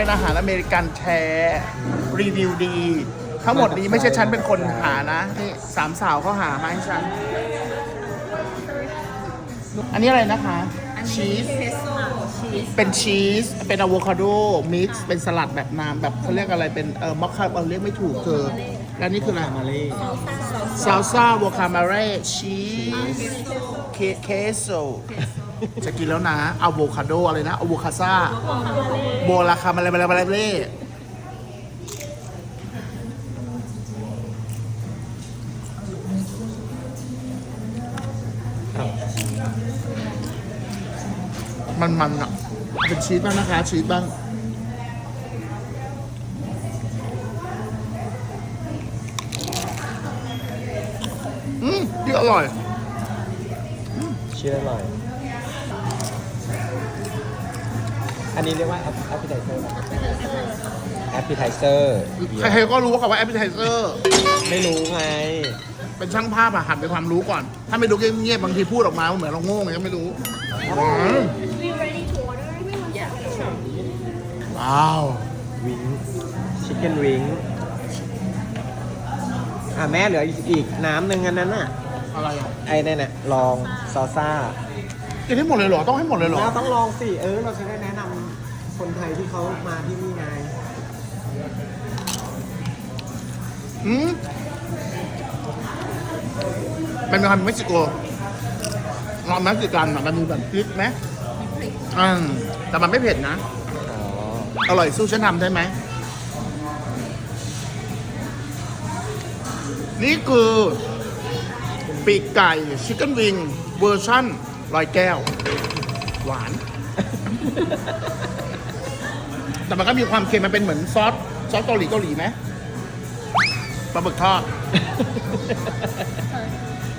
เป็นอาหารอเมริกันแท้รีวิวดี ทั้งหมดนี้ไม่ใช่ฉันเป็นคนหานะนี่สามสาวเขาหามาให้ฉัน อันนี้อะไรนะคะ ชีสเพสโซ่ชีสเป็นชีส เป็นอะโวคาโดมิกซ์ เป็นสลัดแบบน้ำแบบเขาเรียกอะไรเป็นเออมอคคาเออเรียกไม่ถูกเธอแล้วนี่คืออะไรมาเล่ซาลซ่าโวคามาเร่ชีส เคเคโซ จะกินแล้วนะอะโวคาโดอะไรนะอะโวคาซ่า โบราคาอะไรอะไรอะไรมันมันๆอะ เป็นชีสบ้างนะคะ ชีสบ้าง อืมที่อร่อยชื่ออร่อย อันนี้เรียกว่า appetizer นะ appetizer ใครๆก็รู้ว่าคำว่า appetizer ไม่รู้ไง เป็นช่างภาพอะหัดเป็นความรู้ก่อน ถ้าไม่รู้เงียบๆบางทีพูดออกมาเหมือนเราโง่ไงก็ไม่รู้อืมว้าววิงชิคเก้นวิงอะแม่เหลืออีกอีกน้ำหนึ่งอันนั้นน่ะอะไรอะไอ้นั่นน่ะลองซอซ่ากินให้หมดเลยเหรอ ต้องให้หมดเลยเหรอเราต้องลองสิ เออ เราจะได้แนะนำ คนไทยที่เขามาที่นี่ไงอืมเป็นความเม็กซิโกลองเม็กซิกันอะมันมีแบบพริกไหมอืมแต่มันไม่เผ็ดนะอ๋ออร่อยสู้ฉันทำได้ไหม นี่คือ ปีกไก่ชิคเก้นวิงเวอร์ชั่นลอยแก้ว หวาน แต่มันก็มีความเค็มมันเป็นเหมือนซอสซอสเกาหลีเกาหลีไหมปลาหมึกทอด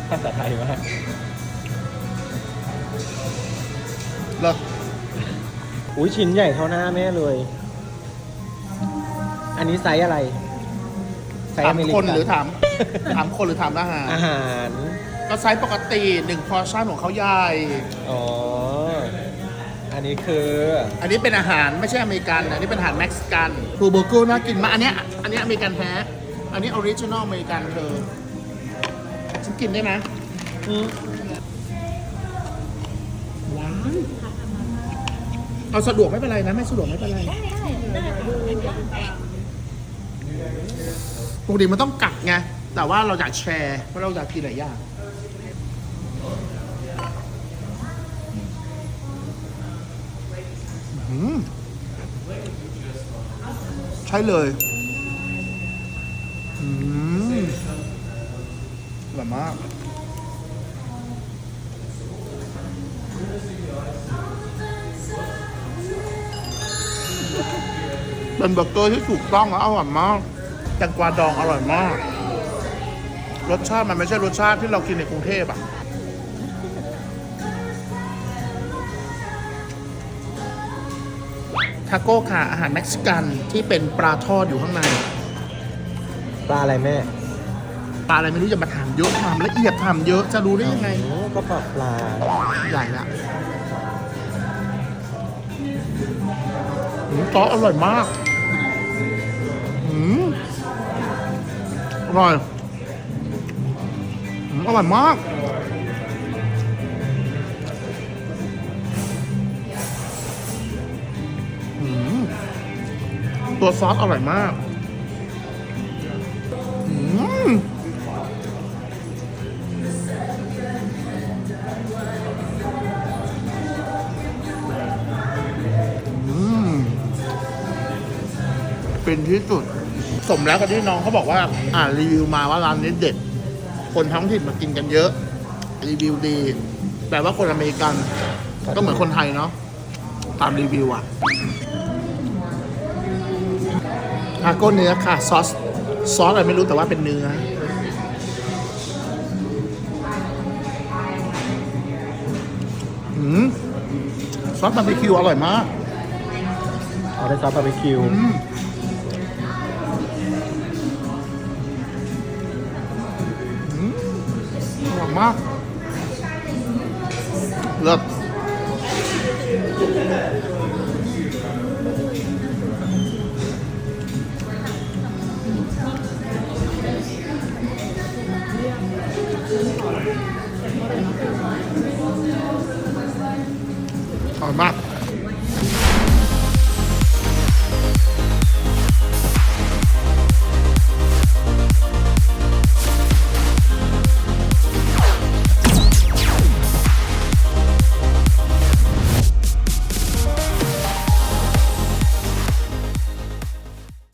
ภาษาไทยมากเลิกอุ้ยชิ้นใหญ่เท่าหน้าแม่เลย อันนี้ไซส์อะไร ไซส์ถาอมเมริคนกันหรือถาม ถามคนหรือถามอาหารอาหาร ก็ไซส์ปกติหนึ่งพอร์ชั่นของเขาใหญ่ อ๋ออั นนี้คืออันนี้เป็นอาหารไม่ใช่อเมริกันอันนี้เป็นอาหารเม็กซิกันทูเบอร์เกอร์น่ากินมากอันเนี้ยอันเนี้ยอเมริกันแท้ อันนี้ออริจินอลอเมริกันเธอฉันกินได้ไหมอืมว้าวเอาสะดวกไม่เป็นไรนะไม่สะดวกไม่เป็นไรปกติมันต้องกัดไงแต่ว่าเราอยากแชร์เพราะเราอยากกินหลายอย่างอืมใช่เลยอืมอร่อยมาก เป็นเบอร์เกอร์ที่ถูกต้องและอร่อยมาก แตงกวาดองอร่อยมาก รสชาติมันไม่ใช่รสชาติที่เรากินในกรุงเทพอะ ทาโก้ค่ะอาหารเม็กซิกันที่เป็นปลาทอดอยู่ข้างใน ปลาอะไรแม่ปลาอะไรไม่รู้อย่ามาถามเยอะถามละเอียดถามเยอะจะรู้ได้ยังไงโอ้ก็ปลาปลาใหญ่อะหืมซอสอร่อยมากหืมอร่อยหืมอร่อยมาก ตัวซอสอร่อยมากอืมเป็นที่สุด สมแล้วกับที่น้องเขาบอกว่า อ่านรีวิวมาว่าร้านนี้เด็ด คนท้องถิ่นมากินกันเยอะ รีวิวดีแต่ว่าคนอเมริกัน ก็เหมือนคนไทยเนาะ ตามรีวิวอะ ทาโก้เนื้อค่ะ ซอส ซอสอะไรไม่รู้แต่ว่าเป็นเนื้อ อืม ซอสบาร์บีคิวอร่อยมากเอาได้ซอสบาร์บีคิว อืมอืมอร่อยมากเลิศ Mac.